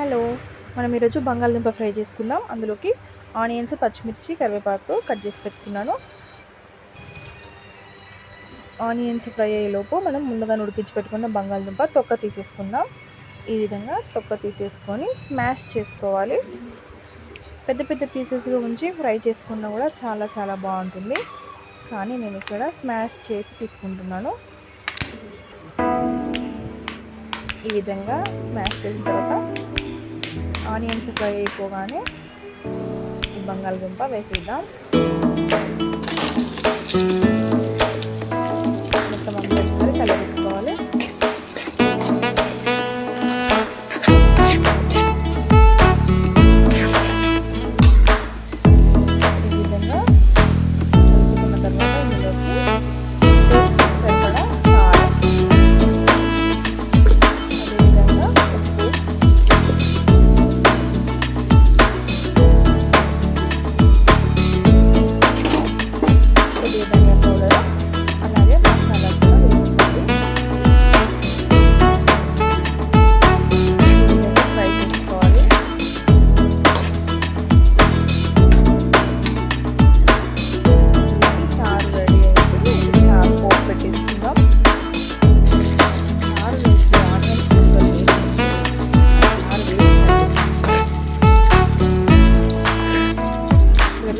Hello మనం ఈరోజు బంగాళదుంప ఫ్రై చేసుకుందాం. అందులోకి ఆనియన్స్ పచ్చిమిర్చి కరివేపాకు కట్ చేసి పెట్టుకున్నాను. ఆనియన్స్ ఫ్రై అయ్యేలోపు మనం ముందుగా ఉడికించి పెట్టుకున్న బంగాళదుంప తొక్క తీసేసుకుందాం. ఈ విధంగా తొక్క తీసేసుకొని స్మాష్ చేసుకోవాలి. పెద్ద పెద్ద పీసెస్గా ఉంచి ఫ్రై చేసుకున్నా కూడా చాలా చాలా బాగుంటుంది. కానీ నేను ఇక్కడ స్మాష్ చేసి తీసుకుంటున్నాను. ఈ విధంగా స్మాష్ చేసిన తర్వాత ఆనియన్స్ ఫ్రై అయిపోగానే ఈ బంగాళదుంప వేసేద్దాం.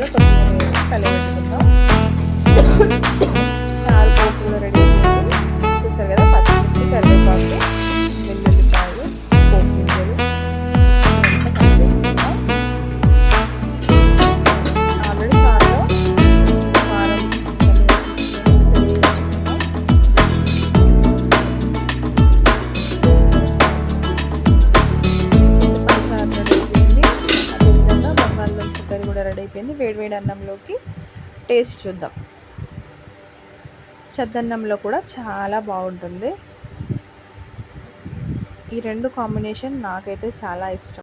వేసి ఇవన్నీ కొత్తిమీర అయిపోయింది. వేడివేడి అన్నంలోకి టేస్ట్ చూద్దాం. చద్దన్నంలో కూడా చాలా బాగుంటుంది. ఈ రెండు కాంబినేషన్ నాకైతే చాలా ఇష్టం.